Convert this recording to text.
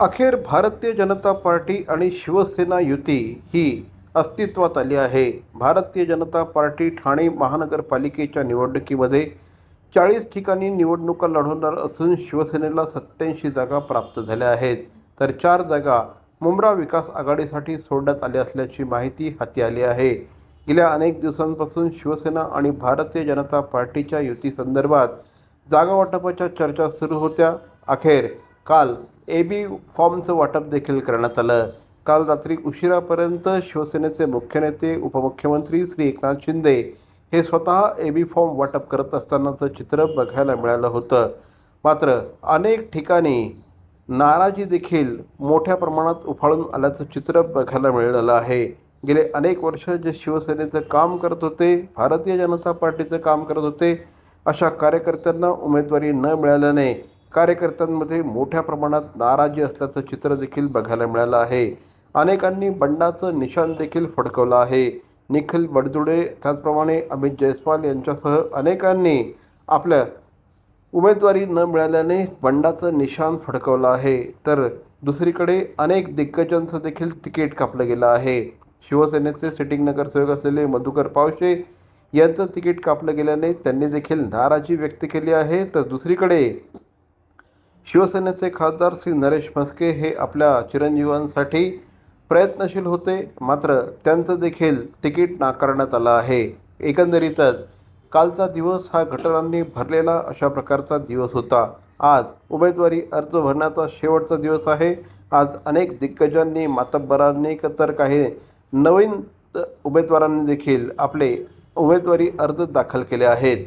अखेर भारतीय जनता पार्टी आणि शिवसेना युती ही अस्तित्वात आली आहे. भारतीय जनता पार्टी ठाणे महानगरपालिकेच्या निवडणुकीमध्ये चाळीस ठिकाणी निवडणुका लढवणार असून शिवसेनेला सत्याऐंशी जागा प्राप्त झाल्या आहेत. तर चार जागा मुंब्रा विकास आघाडीसाठी सोडण्यात आल्या असल्याची माहिती हाती आली आहे. गेल्या अनेक दिवसांपासून शिवसेना आणि भारतीय जनता पार्टीच्या युतीसंदर्भात जागावाटपाच्या चर्चा सुरू होत्या. अखेर काल ए बी फॉर्मचं वाटप देखील करण्यात आलं. काल रात्री उशिरापर्यंत शिवसेनेचे मुख्य नेते उपमुख्यमंत्री श्री एकनाथ शिंदे हे स्वतः ए बी फॉर्म वाटप करत असतानाचं चित्र बघायला मिळालं होतं. मात्र अनेक ठिकाणी नाराजी देखील मोठ्या प्रमाणात उफाळून आल्याचं चित्र बघायला मिळालं आहे. गेले अनेक वर्ष जे शिवसेनेचं काम करत होते भारतीय जनता पार्टीचं काम करत होते अशा कार्यकर्त्यांना उमेदवारी न मिळाल्याने कार्यकर्त्यांमध्ये मोठ्या प्रमाणात नाराजी असल्याचं चित्र देखील बघायला मिळालं आहे. अनेकांनी बंडाचं निशाण देखील फडकवलं आहे. निखिल बडजुडे त्याचप्रमाणे अमित जयस्वाल यांच्यासह अनेकांनी आपल्या उमेदवारी न मिळाल्याने बंडाचं निशाण फडकवलं आहे. तर दुसरीकडे अनेक दिग्गजांचं देखील तिकीट कापलं गेलं आहे. शिवसेनेचे सिटिंग नगरसेवक असलेले मधुकर पावशे यांचं तिकीट कापलं गेल्याने त्यांनी देखील नाराजी व्यक्त केली आहे. तर दुसरीकडे शिवसेनेचे खासदार श्री नरेश म्हस्के हे आपल्या चिरंजीवांसाठी प्रयत्नशील होते मात्र त्यांचं देखील तिकीट नाकारण्यात आलं आहे. एकंदरीतच कालचा दिवस हा घटनांनी भरलेला अशा प्रकारचा दिवस होता. आज उमेदवारी अर्ज भरण्याचा शेवटचा दिवस आहे. आज अनेक दिग्गजांनी मातब्बरांनी तर काही नवीन उमेदवारांनी देखील आपले उमेदवारी अर्ज दाखल केले आहेत.